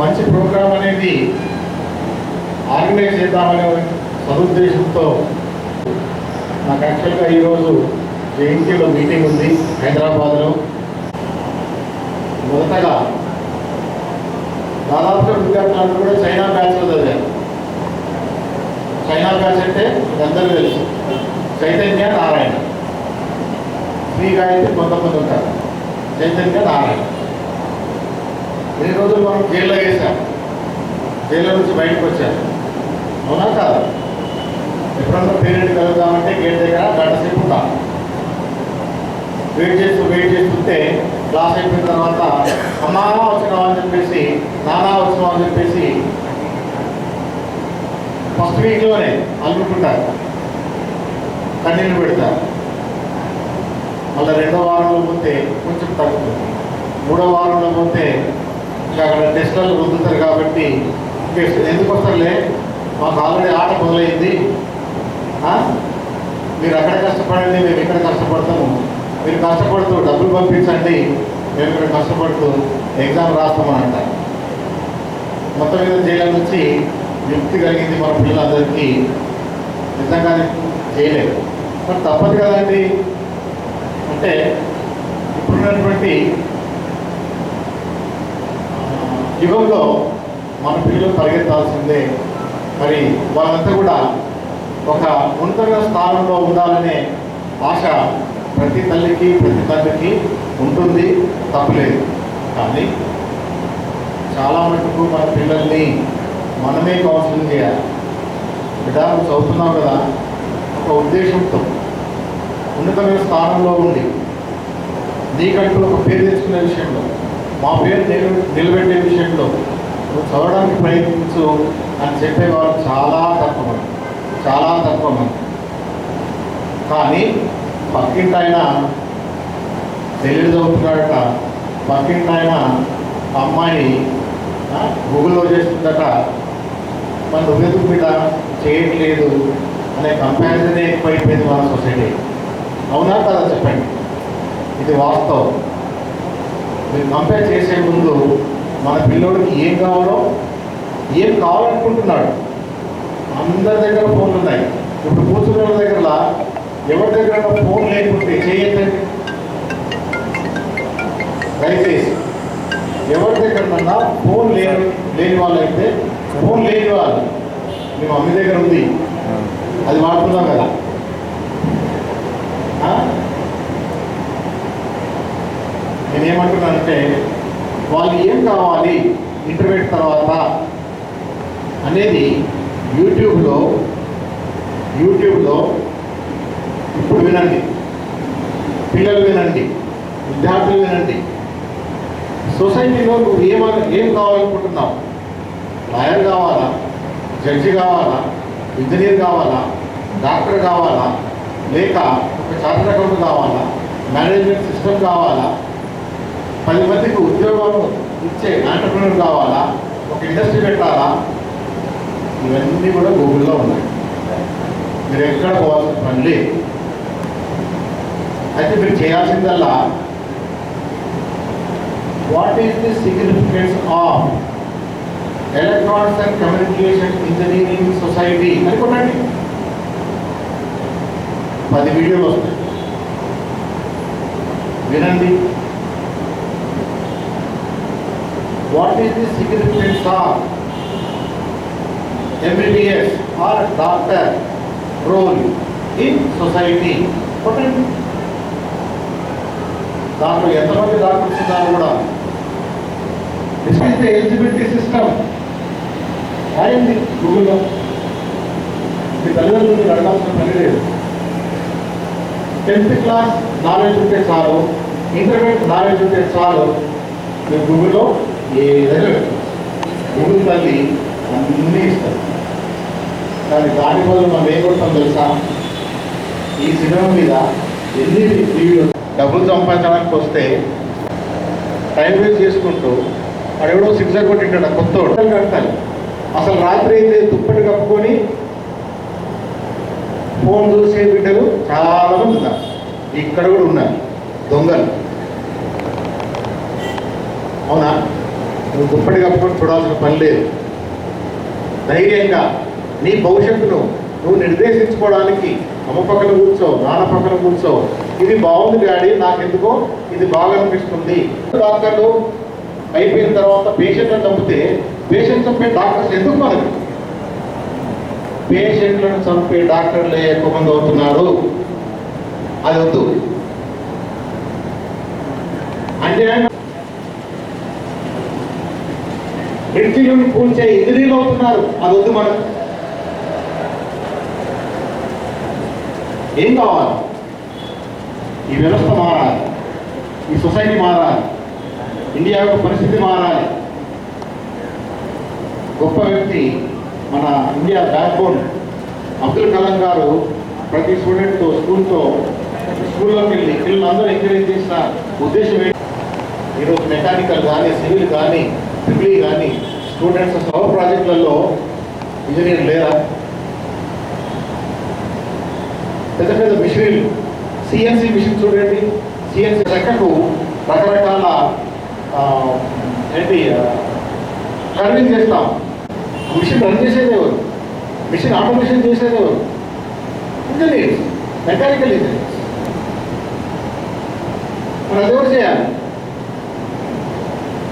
మంచి ప్రోగ్రాం అనేది ఆర్గనైజ్ చేద్దామనే సదుద్దేశంతో నాకు యాక్చువల్గా ఈరోజు జేఎన్టీలో మీటింగ్ ఉంది హైదరాబాద్లో. మొదటగా దాదాపుగా విద్యార్థులందరూ కూడా చైనా బ్యాచ్లో చదివారు. చైనా బ్యాచ్ అంటే అందరూ తెలుసు. చైతన్య నారాయణ. శ్రీ గాయత్రి కొంతమంది ఉంటారు. చైతన్య నారాయణ. ఎన్ని రోజులు మనం జైల్లో వేసాం జైల్లో నుంచి బయటకు వచ్చారు. అవునా కాదు? ఎప్పుడన్నా పేరెంట్ కలుగుతామంటే గేట్ దగ్గర గంట సేపు ఉంటాం. వెయిట్ చేస్తూ వెయిట్ చేస్తుంటే క్లాస్ అయిపోయిన తర్వాత అమ్మా వచ్చినావు అని చెప్పేసి నానా వచ్చినావు అని చెప్పేసి ఫస్ట్ వీక్లోనే అల్లుకుంటారు. కన్నీళ్ళు పెడతారు. మళ్ళీ రెండో వారంలో పోతే కొంచెం తగ్గుతుంది. మూడో వారంలో పోతే ఇంకా అక్కడ టెస్టులు రుద్దుతారు కాబట్టి ఎందుకు వస్తారులే? మాకు ఆల్రెడీ ఆట మొదలైంది. మీరు అక్కడ కష్టపడండి మేము ఇక్కడ కష్టపడతాము? మీరు కష్టపడుతూ డబ్బులు పంపించండి మేము ఇక్కడ కష్టపడుతూ ఎగ్జామ్ రాస్తామని అంటారు మొత్తం మీద జైలు నుంచి విముక్తి కలిగింది మన పిల్లలందరికీ. నిజంగానే చేయలేదు మరి తప్పదు కదండి. అంటే ఇప్పుడున్నటువంటి యుగంలో మన పిల్లలు పరిగెత్తాల్సిందే. మరి వాళ్ళంతా కూడా ఒక ఉన్నత స్థానంలో ఉండాలనే ఆశ ప్రతి తల్లికి ప్రతి తండ్రికి ఉంటుంది తప్పలేదు. కానీ చాలా మటుకు మన పిల్లల్ని మనమే కౌన్సిలింగ్ చేయాలి. బిడ్డ చదువుతున్నాం కదా ఒక ఉద్దేశంతో ఉన్నతమైన స్థానంలో ఉండి నీకంటూ ఒక పేరు తెచ్చుకునే విషయంలో మా పేరు నిల- నిలబెట్టే విషయంలో నువ్వు చదవడానికి ప్రయత్నించు అని చెప్పేవారు చాలా తక్కువ మంది. చాలా తక్కువ మంది. కానీ పక్కింటి ఆయన తెలియదు చదువుతున్నాడట. పక్కింటి ఆయన అమ్మాయి గూగుల్లో చేస్తుందట. మన నువ్వెందుకు బిడ్డ చేయట్లేదు అనే కంపారిజనే ఎక్కువైపోయింది మన సొసైటీ అవునా కదా చెప్పండి? ఇది వాస్తవం. మేము కంపేర్ చేసే ముందు మన పిల్లోడికి ఏం కావాలో ఏం కావాలనుకుంటున్నాడు అందరి దగ్గర ఫోన్లు ఉన్నాయి. ఇప్పుడు కూర్చున్న వాళ్ళ దగ్గర ఎవరి దగ్గర ఫోన్ లేకుంటే చేయండి దయచేసి ఎవరి దగ్గరన్నా ఫోన్ లేని లేని వాళ్ళైతే ఫోన్ లేని వాళ్ళు. మీ మమ్మీ దగ్గర ఉంది. అది వాడుతున్నాం కదా. నేనేమంటున్నానంటే వాళ్ళు ఏం కావాలి ఇంటర్మీడియట్ తర్వాత అనేది యూట్యూబ్లో యూట్యూబ్లో ఇప్పుడు వినండి. పిల్లలు వినండి. విద్యార్థులు వినండి. సొసైటీలో నువ్వు ఏమ ఏం కావాలనుకుంటున్నావు? లాయర్ కావాలా? జడ్జి కావాలా? ఇంజనీర్ కావాలా? డాక్టర్ కావాలా? లేక ఒక చార్టెడ్ అకౌంట్ కావాలా? మేనేజ్మెంట్ సిస్టమ్ కావాలా? పది మందికి ఉద్యోగం ఇచ్చే ఆంటర్ప్రీనర్ కావాలా? ఒక ఇండస్ట్రీ పెట్టాలా? ఇవన్నీ కూడా గూగుల్లో ఉన్నాయి. మీరు ఎక్కడ పోవాల్సిన పని లేదు. అయితే మీరు చేయాల్సిందల్లా what is the significance of electronics and communication engineering society అని కొనండి పది వీడియోలు వస్తాయి. వినండి. What is the significance of MBBS or doctor role in society కొట్టండి దాంట్లో ఎంతమంది డాక్టర్స్ ఉన్నారు కూడా? డిస్కస్ ఎలిజిబిలిటీ సిస్టమ్ రాయండి గూగుల్లో మీ తల్లిదండ్రులు అడగాల్సిన పని లేదు. టెన్త్ క్లాస్ నాలెడ్జ్ ఉంటే చాలు. ఇంటర్మీడియట్ నాలెడ్జ్ ఉంటే చాలు. మీరు గూగుల్లో ఏదైనా. గూగుల్ తల్లి అన్నీ ఇస్తారు కానీ దాని బదులు మనం ఏం కొడతాం తెలుసా? ఈ సినిమా మీద ఎన్ని టీవీలు డబ్బులు సంపాదించడానికి వస్తే టైం వేస్ట్ చేసుకుంటూ వాడెవడో సిక్సర్ కొట్టింటాడు ఆ కొత్త హోటల్ కట్టాలి అసలు రాత్రి అయితే దుప్పటి కప్పుకొని ఫోన్ చూసే బిడ్డలు చాలా మంది ఉన్నారు. ఇక్కడ కూడా ఉన్నారు. దొంగలు. అవునా? నువ్వు గుప్పటి కప్పుకొని చూడాల్సిన పని లేదు. ధైర్యంగా నీ భవిష్యత్తును నువ్వు నిర్దేశించుకోవడానికి అమ్మ పక్కన కూర్చో నాన్న పక్కన కూర్చో. ఇది బాగుంది డాడీ నాకెందుకో ఇది బాగా అనిపిస్తుంది. డాక్టర్లు అయిపోయిన తర్వాత పేషెంట్లను చంపితే పేషెంట్ చంపే డాక్టర్స్ ఎందుకు మనకు? పేషెంట్లను చంపే డాక్టర్లే ఎక్కువ మంది అవుతున్నారు. అది వద్దు. అంటే బ్రిడ్జిలను కూల్చే ఇంజనీర్లు అవుతున్నారు. అది వద్దు మనం ఏం కావాలి? ఈ వ్యవస్థ మారాలి. ఈ సొసైటీ మారాలి. ఇండియా యొక్క పరిస్థితి మారాలి. గొప్ప వ్యక్తి మన India backbone Abdul Kalam గారు ప్రతి స్టూడెంట్తో స్కూల్తో స్కూల్లోకి వెళ్ళి పిల్లలందరూ ఎంకరేజ్ చేసిన ఉద్దేశం ఏంటి? ఈరోజు మెకానికల్ కానీ సివిల్ కానీ ట్రిపుల్ కానీ స్టూడెంట్స్ సౌర్ ప్రాజెక్టులలో ఇంజనీర్ లేరా? పెద్ద పెద్ద మిషనరీలు సిఎన్సి మిషన్ చూడండి. సిఎన్సి లెక్కకు రకరకాల ఏంటి కర్వింగ్ చేస్తాం. మిషన్ రన్ చేసేదేవారు మిషన్ ఆటోమేషన్ చేసేదేవారు ఇంజనీర్స్ మెకానికల్ ఇంజనీర్స్ మనం అది ఎవరు చేయాలి?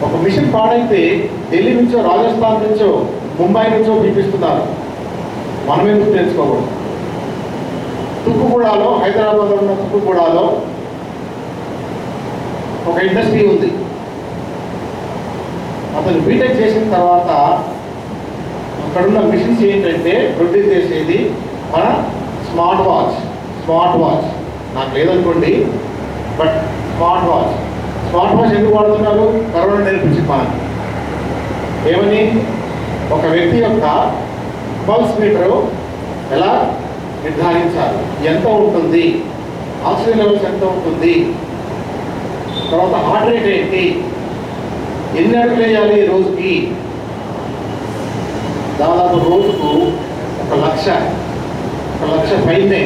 ఒక మిషన్ పాడైతే ఢిల్లీ నుంచో రాజస్థాన్ నుంచో ముంబై నుంచో పిలిపిస్తున్నారు మనం ఎందుకు తెలుసుకోకూడదు? తుక్కుగూడలో హైదరాబాద్లో ఉన్న తుక్కుగూడలో ఒక ఇండస్ట్రీ ఉంది. అతను బీటెక్ చేసిన తర్వాత అక్కడున్న మిషన్స్ ఏంటంటే ప్రొడ్యూస్ చేసేది మన స్మార్ట్ వాచ్. Smart watch. నాకు లేదనుకోండి but smart watch. Smart watch ఎందుకు వాడుతున్నారు? కరోనా నేర్పించి పాలన ఏమని? ఒక వ్యక్తి యొక్క పల్స్ మీటరు ఎలా నిర్ధారించాలి? ఎంత ఉంటుంది? ఆక్సిజన్ లెవెల్స్ ఎంత ఉంటుంది? తర్వాత హార్ట్ రేట్ ఏంటి? ఎన్ని అడుగులు వేయాలి రోజుకి? దాదాపు రోజుకు ఒక లక్ష ఒక లక్ష పైనే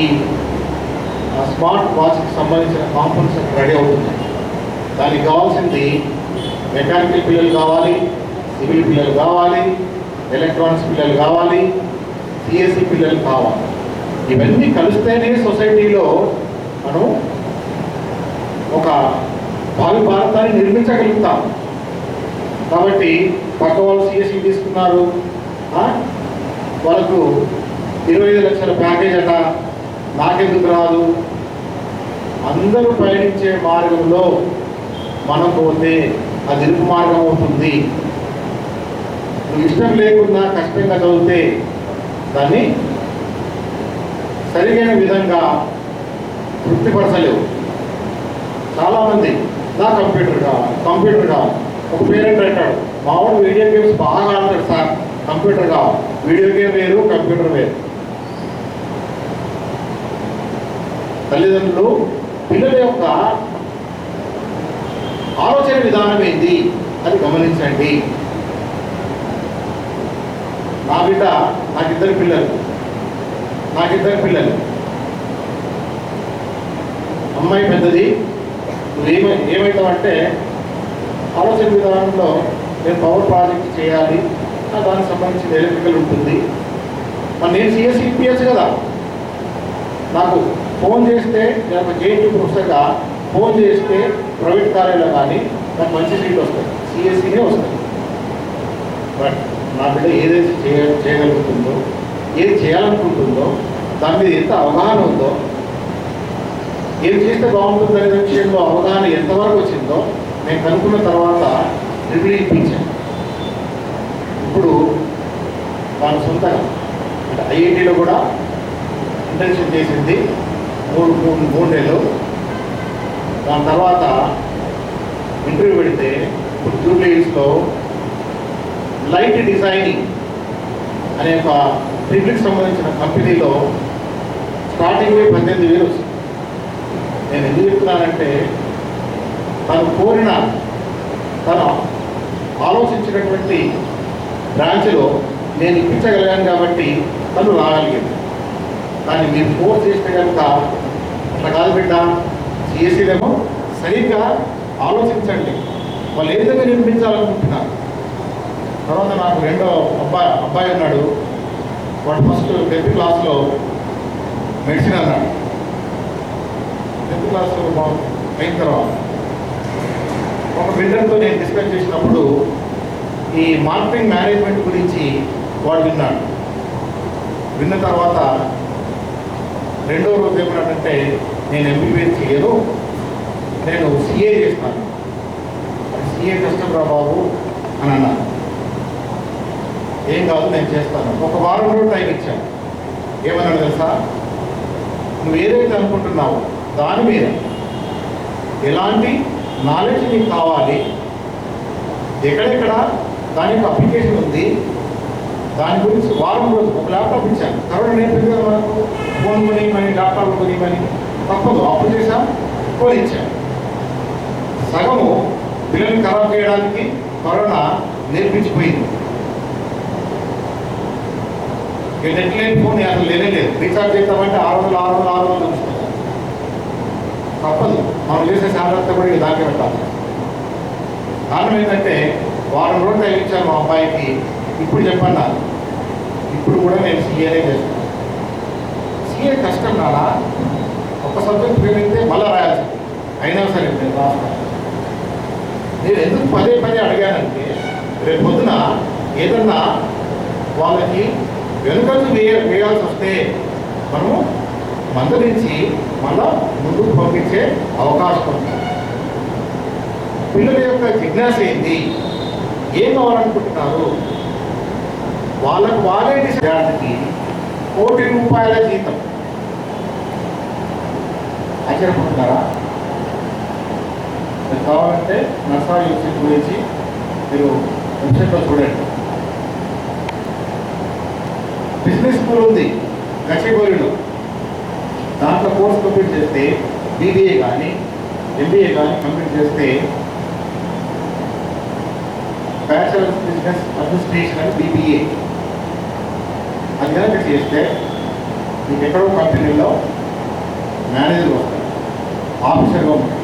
ఈ స్మార్ట్ వాచ్కి సంబంధించిన కాంపౌండ్స్ రెడీ అవుతుంది. దానికి కావాల్సింది మెకానికల్ పిల్లలు కావాలి సివిల్ పిల్లలు కావాలి ఎలక్ట్రానిక్స్ పిల్లలు కావాలి సిఎస్సి పిల్లలు కావాలి. ఇవన్నీ కలిస్తేనే సొసైటీలో మనం ఒక భావి భారతాన్ని నిర్మించగలుగుతాం. కాబట్టి పక్క వాళ్ళు సిఎస్సి తీసుకున్నారు వాళ్ళకు ఇరవై ఐదు లక్షల ప్యాకేజ్ అట నాకెందుకు రాదు? అందరూ పయనించే మార్గంలో మనం పోతే అది ఇరుకు మార్గం అవుతుంది. ఇష్టం లేకుండా కష్టంగా చదివితే దాన్ని సరిగైన విధంగా తృప్తిపరచలేవు. చాలామంది నా కంప్యూటర్ కావాలి కంప్యూటర్ కావాలి ఒక పేరెంట్ అంటాడు మామూలు వీడియో గేమ్స్ బాగా ఆడతాడు సార్ కంప్యూటర్ కావాలి వీడియో గేమ్ వేరు కంప్యూటర్ వేరు. తల్లిదండ్రులు పిల్లల యొక్క ఆలోచన విధానం ఏంటి అది గమనించండి. నా బిడ్డ నాకిద్దరు పిల్లలు. నాకిద్దరు పిల్లలు. అమ్మాయి పెద్దది. నువ్వు ఏమవుతావంటే ఆలోచన విధానంలో నేను పవర్ ప్రాజెక్ట్ చేయాలి దానికి సంబంధించిన ఎలక్ట్రికల్ ఉంటుంది. మరి నేను సిఎస్సి ఇప్పియచ్చు కదా. నాకు ఫోన్ చేస్తే నేను ఒక జేఎన్టీ ఫోన్ చేస్తే ప్రైవేట్ కాలేజీలో కానీ నాకు మంచి సీట్ వస్తుంది సిఎస్సీనే వస్తుంది బట్ నా బిడ్డ ఏదైతే చేయ చేయగలుగుతుందో ఏది చేయాలనుకుంటుందో దాని మీద ఎంత అవగాహన ఉందో ఏం చేస్తే బాగుంటుంది అనే విషయంలో అవగాహన ఎంతవరకు వచ్చిందో నేను కనుక్కున్న తర్వాత రివ్యూ ఇప్పించాను. ఇప్పుడు వాళ్ళ సొంతంగా అంటే ఐఐటీలో కూడా ఇంటర్న్షిప్ చేసింది. మూడు మూడు మూడు నెలలు దాని తర్వాత ఇంటర్వ్యూ పెడితే ఇప్పుడు జూబ్లీస్లో లైట్ డిజైనింగ్ అనే ఒక ట్రిప్కి సంబంధించిన కంపెనీలో స్టార్టింగ్ పద్దెనిమిది వేలు వచ్చింది. నేను ఎందుకు చెప్తున్నానంటే తను కోరిన తను ఆలోచించినటువంటి బ్రాంచ్లో నేను ఇప్పించగలిగాను కాబట్టి తను రాగలిగింది. దాన్ని మీరు ఫోర్స్ చేస్తే కనుక బిడ్డ. సిఎస్సీలేమో సరిగ్గా ఆలోచించండి. వాళ్ళు ఏ విధంగా నిర్మించాలనుకుంటున్నారు? తర్వాత నాకు రెండో అబ్బాయి అబ్బాయి ఉన్నాడు. వాడు ఫస్ట్ టెన్త్ క్లాస్లో మెడిసిన్ అన్నాడు. టెన్త్ క్లాస్లో మా- అయిన తర్వాత ఒక బిల్డర్తో నేను డిస్కస్ చేసినప్పుడు ఈ మార్కెటింగ్ మేనేజ్మెంట్ గురించి వాడు విన్నాడు. విన్న తర్వాత రెండో రోజు ఏమన్నాడంటే నేను ఎంబీబీఎస్ చేయను నేను సిఏ చేస్తాను. సిఏ కష్టం రా బాబు అని అన్నాను ఏం కాదు నేను చేస్తాను. ఒక వారం రోజు టైం ఇచ్చాను. ఏమన్నాడు తెలుసా? నువ్వు ఏదైతే అనుకుంటున్నావు దాని మీద ఎలాంటి నాలెడ్జ్ నీకు కావాలి ఎక్కడెక్కడ దాని యొక్క అప్లికేషన్ ఉంది దాని గురించి వారం రోజు ఒక ల్యాప్టాప్ ఇచ్చాను. కరోనా నేర్పింది కదా మనకు ఫోన్ కొని ల్యాప్టాప్ కొనియమని తప్పదు. అప్పు చేశాం? ఫోన్ ఇచ్చాం సగము పిల్లల్ని ఖరాబ్ చేయడానికి కరోనా నేర్పించిపోయింది. నెట్ లేని ఫోన్ అసలు లేనే లేదు రీఛార్జ్ చేద్దామంటే ఆరు వందలు ఆరు వందలు ఆరు వందలు తప్పదు. మనం చేసే జాగ్రత్త కూడా ఇక దానికి పెట్టాలి. కారణం ఏంటంటే వారం రోజులు తగ్గించాను మా అబ్బాయికి. ఇప్పుడు చెప్పన్నా ఇప్పుడు కూడా నేను సీఏనే చేస్తాను సీఏ కష్టం కాదా? ఒక సబ్జెక్ట్ ఫెయిల్ మళ్ళీ రాయాల్సి అయినా సరే నేను రాస్తాను నేను ఎందుకు పదే పదే అడిగానంటే రేపు పొద్దున ఏదన్నా వాళ్ళకి వెనుకలు వేయ వేయాల్సి వస్తే మనము మందలించి మళ్ళా ముందుకు పంపించే అవకాశం ఉంది పిల్లల యొక్క జిజ్ఞాస ఏంటి? ఏం కావాలనుకుంటున్నారు? వాళ్ళకు వాళ్ళే చేయడానికి కోటి రూపాయల జీతం. ఆశ్చర్యపోతున్నారా? మీరు కావాలంటే నర్సా యూనివర్సిటీ గురించి మీరు వెబ్సైట్లో చూడండి. బిజినెస్ స్కూల్ ఉంది గచ్చిబౌలిలో. దాంట్లో కోర్స్ కంప్లీట్ చేస్తే బీబీఏ కానీ ఎంబీఏ కానీ కంప్లీట్ చేస్తే బ్యాచిలర్ బిజినెస్ అడ్మినిస్ట్రేషన్ అని బీబీఏ. అది చేస్తే మీకు ఎక్కడో కంపెనీలో మేనేజర్ వస్తారు. ఆఫీసర్గా ఉంటారు.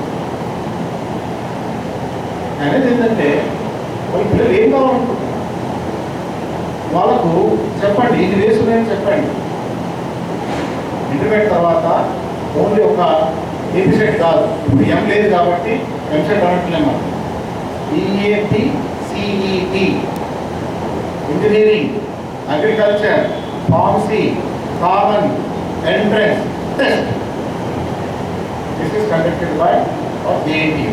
అనేది ఏంటంటే వాళ్ళ పిల్లలు ఏం కావాలనుకుంటున్నారు? వాళ్ళకు చెప్పండి ఇది వేసుకునేది చెప్పండి. ఇంటర్మీడియట్ తర్వాత ఓన్లీ ఒక ఎంసెట్ కాదు. ఇప్పుడు ఎం లేదు కాబట్టి ఎంసెట్ అనట్లేము ఈఏటి CET engineering agriculture pharmacy common entrance test this is conducted by JNT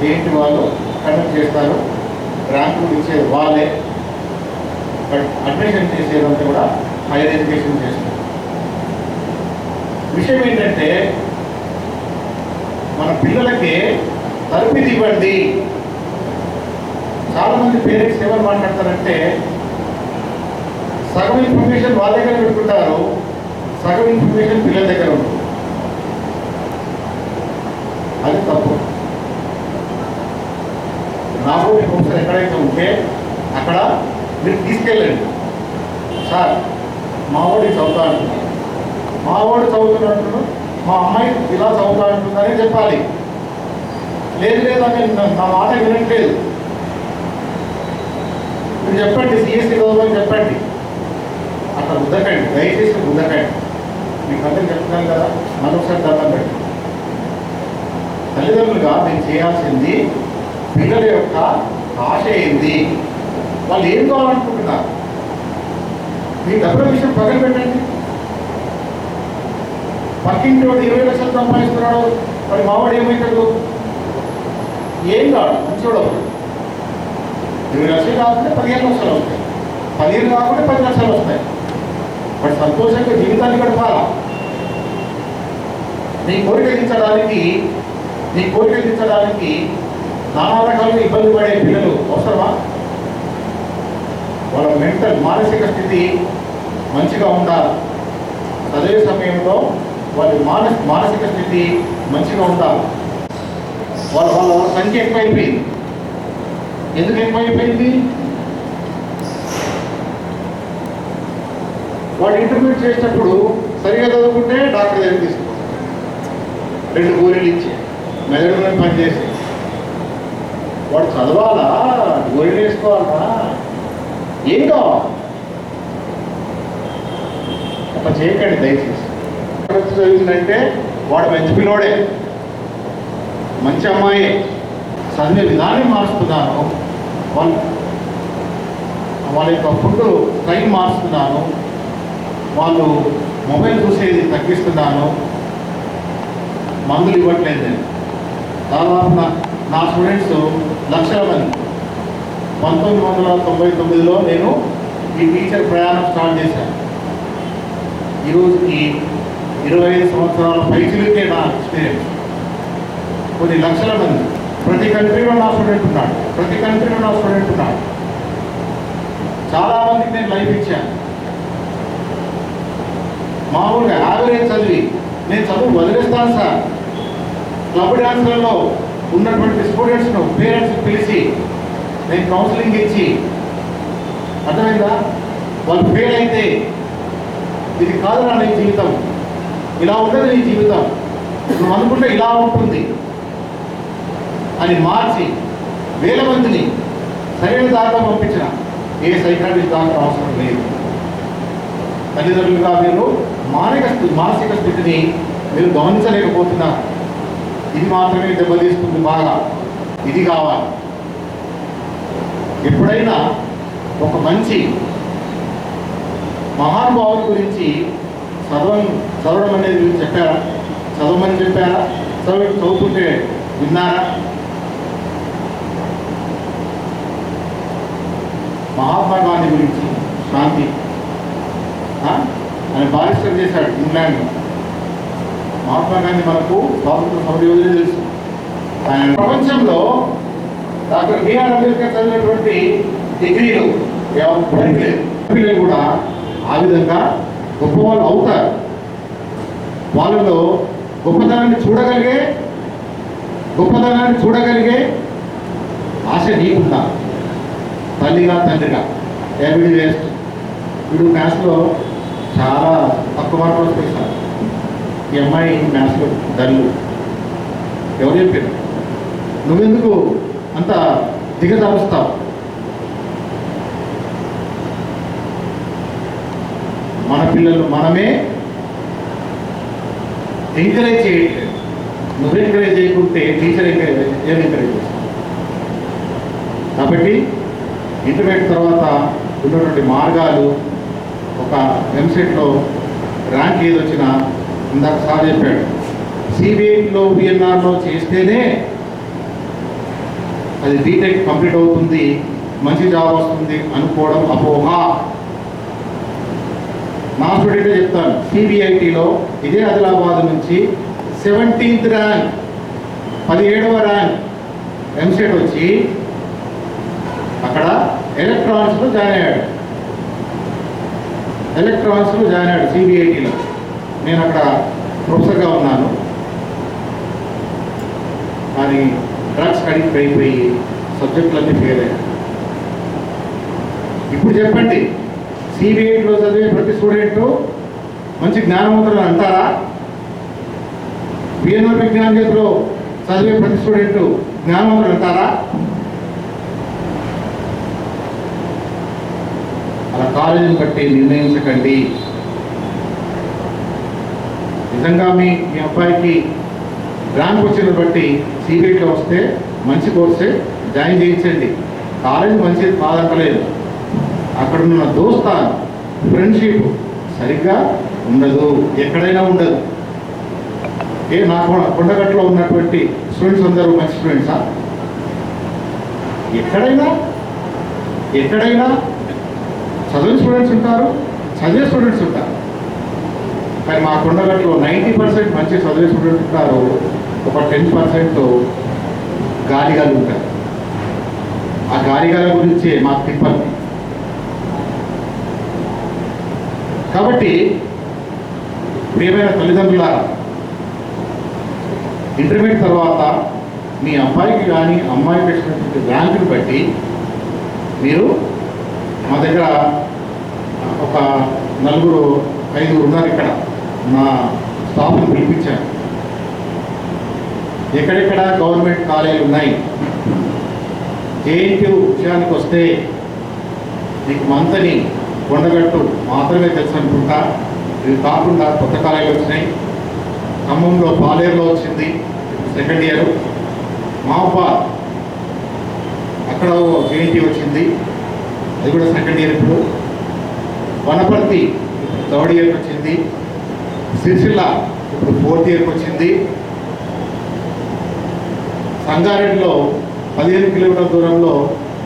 JNT వాళ్ళు కండక్ట్ చేస్తారు. ర్యాంకులు ఇచ్చేది వాళ్ళే. బట్ అడ్మిషన్ చేసేదంతా కూడా హైయర్ ఎడ్యుకేషన్ చేస్తారు. విషయం ఏంటంటే మన పిల్లలకి తరబిది ఇవ్వండి చాలామంది పేరెంట్స్ ఎవరు మాట్లాడతారంటే సగం ఇన్ఫర్మేషన్ వాళ్ళ దగ్గర పెట్టుకుంటారు. సగం ఇన్ఫర్మేషన్ పిల్లల దగ్గర ఉంటుంది. అది తప్పు. నాకు ఒకసారి ఎక్కడైతే ఉంటే అక్కడ మీరు తీసుకెళ్ళండి. సార్ మా వాడు చదువుతా అంటున్నాడు. మా వాడు చదువుతున్నట్టు మా అమ్మాయి ఇలా చదువుతా అంటుందని చెప్పాలి. లేదు లేదా అని నా మాట వినట్లేదు. మీరు చెప్పండి సిఎస్సి చదవని చెప్పండి. అక్కడ ఉదకండి దయచేసి ఉదకండి మీకు అందరికి చెప్తున్నాను కదా మరొకసారి దండం పెట్టి తల్లిదండ్రులుగా మేము చేయాల్సింది పిల్లల యొక్క ఆశ ఏంది? వాళ్ళు ఏం కావాలనుకుంటున్నారు? మీ డబ్బుల విషయం పక్కన పెట్టండి. పక్కింటి వాడు ఇరవై లక్షలు సంపాదిస్తున్నాడు. మరి మావాడు ఏమవుతాడు ఏం కాదు మంచివాడు ఇరవై లక్షలు కాకుండా పదిహేను లక్షలు వస్తాయి. పదిహేను కాకుండా పది లక్షలు వస్తాయి. వాడు సంతోషంగా జీవితాన్ని గడపాలా? నీ కోరిక తీర్చడానికి నీ కోరిక తీర్చడానికి నానా రకాలుగా ఇబ్బంది పడే పిల్లలు అవసరమా? వాళ్ళ మెంటల్ మానసిక స్థితి మంచిగా ఉండాలి. చదివే సమయంలో వాళ్ళ మానసి మానసిక స్థితి మంచిగా ఉండాలి. వాళ్ళ వాళ్ళ వాళ్ళ సంఖ్య ఎక్కువైపోయింది. ఎందుకు ఎక్కువైపోయింది? వాడు ఇంటర్వ్యూ చేసినప్పుడు సరిగా చదువుకుంటే డాక్టర్ దగ్గర తీసుకుంటాడు రెండు గోళీలు ఇచ్చి మెదడు మీద పనిచేసి వాడు చదవాలా? గోళీలు వేసుకోవాలా? ఏం కావాలి? అట్లా చేయకండి దయచేసి. చదివిందంటే వాడు మంచి పిల్లోడే. మంచి అమ్మాయి. చదివే విధానం మార్చుకున్నాను వాళ్ళ వాళ్ళ యొక్క ఫుడ్ టైం మారుస్తున్నాను వాళ్ళు మొబైల్ చూసేది తగ్గిస్తున్నాను మందులు ఇవ్వట్లేదు నేను. దాదాపు నా స్టూడెంట్స్ లక్షల మంది పంతొమ్మిది వందల తొంభై తొమ్మిదిలో నేను ఈ టీచర్ ప్రయాణం స్టార్ట్ చేశాను. ఈరోజుకి ఇరవై ఐదు సంవత్సరాల పైచిలుకే నా ఎక్స్పీరియన్స్ కొన్ని లక్షల మంది. ప్రతి కంట్రీలో నా స్టూడెంట్ ఉన్నాడు. ప్రతి కంట్రీలో నా స్టూడెంట్ ఉన్నాడు. చాలా మందికి నేను లైఫ్ ఇచ్చాను. మామూలుగా యావరేజ్ చదివి. నేను చదువు వదిలేస్తాను సార్. క్లబ్ డాన్స్లలో ఉన్నటువంటి స్టూడెంట్స్ను పేరెంట్స్ పిలిచి నేను కౌన్సిలింగ్ ఇచ్చి అర్థమైందా? వాళ్ళు ఫెయిల్ అయితే ఇది కాదురా నీ జీవితం. ఇలా ఉండదు నీ జీవితం. నువ్వు అనుకుంటే ఇలా ఉంటుంది అని మార్చి వేల మందిని సరైన దారిలో పంపించిన ఏ సైకాట్రిస్ట్ దాంట్లో అవసరం లేదు. తల్లిదండ్రులుగా మీరు మానసిక మానసిక స్థితిని మీరు గమనించలేకపోతున్నారు ఇది మాత్రమే దెబ్బతీస్తుంది బాగా. ఇది కావాలి. ఎప్పుడైనా ఒక మంచి మహానుభావుల గురించి చదవం చదవడం అనేది మీరు చెప్పారా? చదవమని చెప్పారా? చదువు చదువుకుంటే విన్నారా? మహాత్మా గాంధీ గురించి శాంతి ఆయన బారిస్టర్ చేశాడు ఇంగ్లాండ్లో. మహాత్మా గాంధీ మనకు స్వాతంత్ర సమరయోధులు తెలుసు. ఆయన ప్రపంచంలో డాక్టర్ బిఆర్ అంబేద్కర్ చదివినటువంటి డిగ్రీలు ఎవరు పిల్లలు కూడా ఆ విధంగా గొప్ప వాళ్ళు అవుతారు. వాళ్ళలో గొప్పతనాన్ని చూడగలిగే గొప్పతనాన్ని చూడగలిగే ఆశ నీకుందా? తల్లిగా తండ్రిగా. ఎవరి వేస్ట్ ఇప్పుడు క్లాస్లో చాలా తక్కువ మార్కులు వస్తాయి సార్ ఈ అమ్మాయి మ్యాథ్స్లో డల్లు ఎవరు చెప్పారు? నువ్వెందుకు అంత దిగజారుస్తావు? మన పిల్లలు మనమే ఎంకరేజ్ చేయట్లేదు. నువ్వు ఎంకరేజ్ చేయకుంటే టీచర్ ఎంకరేజ్ ఏం ఎంకరేజ్ చేస్తావు? కాబట్టి ఇంటర్మీడియట్ తర్వాత ఉన్నటువంటి మార్గాలు ఒక ఎంసెట్లో ర్యాంక్ ఏది వచ్చినా ఇందాక సార్ చెప్పాడు. సిబిఐలో బిఎన్ఆర్లో చేస్తేనే అది బీటెక్ కంప్లీట్ అవుతుంది మంచి జాబ్ వస్తుంది అనుకోవడం అపోహ. నా స్టూడెంటే చెప్తాను సిబిఐటిలో ఇదే ఆదిలాబాద్ నుంచి సెవెంటీన్త్ ర్యాంక్ పదిహేడవ ర్యాంక్ ఎంసెట్ వచ్చి అక్కడ ఎలక్ట్రానిక్స్లో జాయిన్ అయ్యాడు. ఎలక్ట్రానిక్స్లో జాయిన్ అయ్యాడు సిబిఐటీలో. నేను అక్కడ ప్రొఫెసర్గా ఉన్నాను. కానీ డ్రగ్స్ అడిక్ట్ అయిపోయి సబ్జెక్టులన్నీ ఫెయిల్ ఇప్పుడు చెప్పండి సిబిఐటీలో చదివే ప్రతి స్టూడెంట్ మంచి జ్ఞానవంతులు అంటారా? బిఎన్ఆర్ విజ్ఞాన చేతిలో చదివే ప్రతి స్టూడెంట్ జ్ఞానవంతులు అంటారా? వారిని కాలేజీని బట్టి నిర్ణయించకండి. నిజంగా మీ మీ అబ్బాయికి ర్యాంక్ వచ్చిన బట్టి సిబిఐట్లో వస్తే మంచి కోర్సే జాయిన్ చేయించండి. కాలేజ్ మంచిది కాదంటలేదు అక్కడ ఉన్న దోస్తాన్ ఫ్రెండ్షిప్ సరిగ్గా ఉండదు. ఎక్కడైనా ఉండదు. ఏ నా కొండగట్లో ఉన్నటువంటి స్టూడెంట్స్ అందరూ మంచి స్టూడెంట్సా ఎక్కడైనా ఎక్కడైనా చదివిన స్టూడెంట్స్ ఉంటారు చదివే స్టూడెంట్స్ ఉంటారు. కానీ మా కొండగట్లో నైంటీ పర్సెంట్ మంచి చదివే స్టూడెంట్స్ ఉంటారు ఒక టెన్ పర్సెంట్ గాలిగాలు ఉంటారు. ఆ గాలిగాల గురించి మాకు తిప్పండి కాబట్టి ప్రియమైన తల్లిదండ్రుల ఇంటర్మీడియట్ తర్వాత మీ అబ్బాయికి కానీ అమ్మాయికి వచ్చినటువంటి ర్యాంకుని బట్టి మీరు మా దగ్గర ఒక నలుగురు ఐదుగురు ఉన్నారు ఇక్కడ. నా స్టాఫ్ని పిలిపించాను ఎక్కడెక్కడ గవర్నమెంట్ కాలేజీలు ఉన్నాయి? జేఎన్టీ విషయానికి వస్తే మీకు మంతని కొండగట్టు మాత్రమే తెలుసు అనుకుంటా. ఇవి కాకుండా కొత్త కాలేజీలు వచ్చినాయి. ఖమ్మంలో పాలేరులో వచ్చింది సెకండ్ ఇయర్. మహబాద్ అక్కడ జేఎన్టీ వచ్చింది. అది కూడా సెకండ్ ఇయర్ ఇప్పుడు. వనపర్తి థర్డ్ ఇయర్కి వచ్చింది. సిరిసిల్ల ఇప్పుడు ఫోర్త్ ఇయర్కి వచ్చింది. సంగారెడ్డిలో పదిహేను కిలోమీటర్ల దూరంలో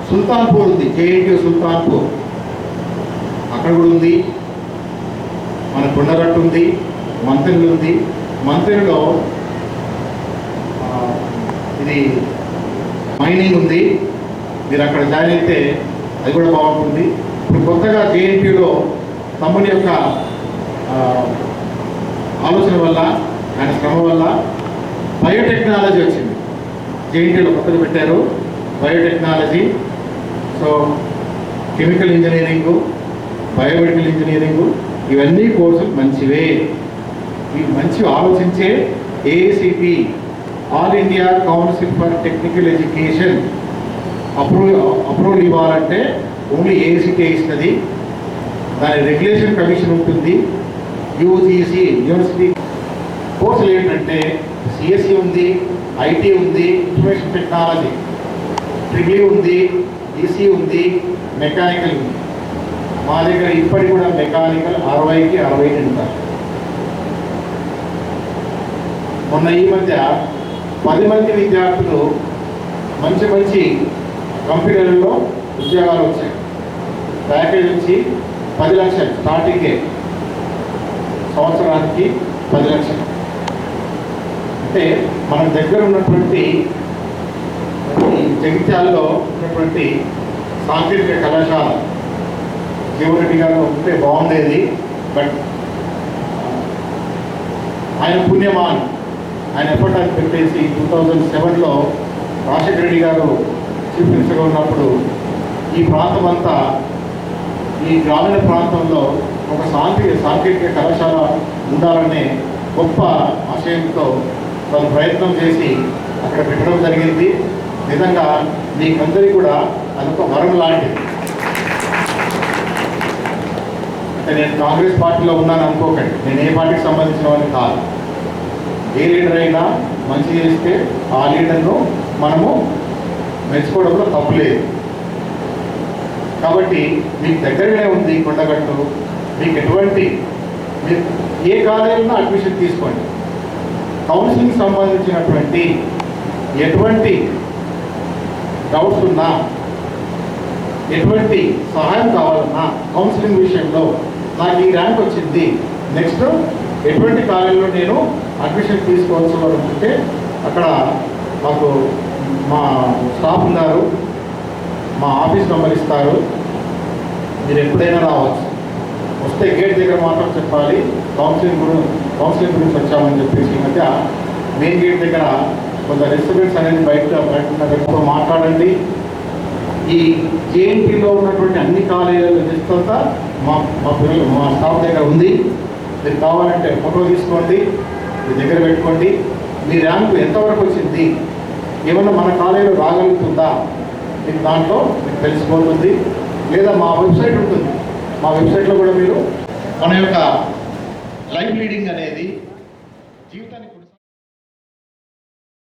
సుల్తాన్పూర్ ఉంది. జేఎన్టీ సుల్తాన్పూర్. అక్కడ కూడా ఉంది. మన కొండగట్టు ఉంది. మంత్రిలు ఉంది. మంత్రిలో ఇది మైనింగ్ ఉంది. మీరు అక్కడ జాయిన్ అయితే అది కూడా బాగుంటుంది. ఇప్పుడు కొత్తగా జేఎన్టీలో తమ్ముని యొక్క ఆలోచన వల్ల ఆయన శ్రమ వల్ల బయోటెక్నాలజీ వచ్చింది. జేఎన్టీలో కొత్తగా పెట్టారు biotechnology. So chemical engineering biomedical engineering ఇవన్నీ కోర్సులు మంచివే. ఇవి మంచి ఆలోచించే AICTE all India council for technical education approve approval ఇవ్వాలంటే ఓన్లీ ఏఐసిటీ ఇస్తుంది దాని రెగ్యులేషన్ కమిషన్ ఉంటుంది. యూజీసీ యూనివర్సిటీ కోర్సులు ఏంటంటే సిఎస్సి ఉంది ఐటీ ఉంది ఇన్ఫర్మేషన్ టెక్నాలజీ ట్రిపుల్ ఉంది ఈసీ ఉంది మెకానికల్ ఉంది. మా దగ్గర ఇప్పటికి కూడా మెకానికల్ అరవైకి అరవై ఉంటారు మొన్న ఈ మధ్య పది మంది విద్యార్థులు మంచి మంచి కంపెనీలలో ఉద్యోగాలు వచ్చాయి. ప్యాకేజ్ వచ్చి పది లక్షలు స్టార్టింగే సంవత్సరానికి పది లక్షలు. అంటే మన దగ్గర ఉన్నటువంటి జగిత్యాలలో ఉన్నటువంటి సాంకేతిక కళాశాల జీవరెడ్డి గారు ఉంటే బాగుండేది బట్ ఆయన పుణ్యమాన్. ఆయన ఎఫర్ట్ అని పెట్టేసి టూ థౌజండ్ సెవెన్లో రాజశేఖర రెడ్డి గారు చీఫ్ మినిస్టర్గా ఉన్నప్పుడు ఈ ప్రాంతం అంతా ఈ గ్రామీణ ప్రాంతంలో ఒక సాంకేతిక సాంకేతిక కళాశాల ఉండాలనే గొప్ప ఆశయంతో తను ప్రయత్నం చేసి అక్కడ పెట్టడం జరిగింది. నిజంగా మీకందరికీ కూడా అదొక వరం లాంటిది. అంటే నేను కాంగ్రెస్ పార్టీలో ఉన్నాను అనుకోకండి. నేను ఏ పార్టీకి సంబంధించిన వాడిని కాదు. ఏ లీడర్ అయినా మంచి చేస్తే ఆ లీడర్ను మనము మెచ్చుకోవడంలో తప్పు లేదు. కాబట్టి మీకు దగ్గరగానే ఉంది కొండగట్టు. మీకు ఎటువంటి మీరు ఏ కాలేజీలో అడ్మిషన్ తీసుకోండి. కౌన్సిలింగ్ సంబంధించినటువంటి ఎటువంటి డౌట్స్ ఉన్నా ఎటువంటి సహాయం కావాలన్నా కౌన్సిలింగ్ విషయంలో నాకు ఈ ర్యాంక్ వచ్చింది. నెక్స్ట్ ఎటువంటి కాలేజీలో నేను అడ్మిషన్ తీసుకోవాల్సి అనుకుంటే అక్కడ మాకు మా స్టాఫ్ ఉన్నారు. మా ఆఫీస్ నెంబర్ ఇస్తారు. మీరు ఎప్పుడైనా రావచ్చు. వస్తే గేట్ దగ్గర మాత్రం చెప్పాలి. కౌన్సిలింగ్ గురించి కౌన్సిలింగ్ గురించి వచ్చామని చెప్పేసి ఈ మధ్య మెయిన్ గేట్ దగ్గర కొంత రెసిడెంట్స్ అనేది బయట బయట మాట్లాడండి. ఈ జేఎన్టీలో ఉన్నటువంటి అన్ని కాలేజీల లిస్ట్ అంతా మా మా పిల్లలు మా స్టాఫ్ దగ్గర ఉంది. మీరు కావాలంటే ఫోటో తీసుకోండి మీ దగ్గర పెట్టుకోండి. మీ ర్యాంకు ఎంతవరకు వచ్చింది? ఏమన్నా మన కాలేజీలో రాగలుగుతుందా? మీకు దాంట్లో మీకు తెలిసిపోతుంది లేదా మా వెబ్సైట్ ఉంటుంది. మా వెబ్సైట్లో కూడా మీరు మన యొక్క లైవ్ లీడింగ్ అనేది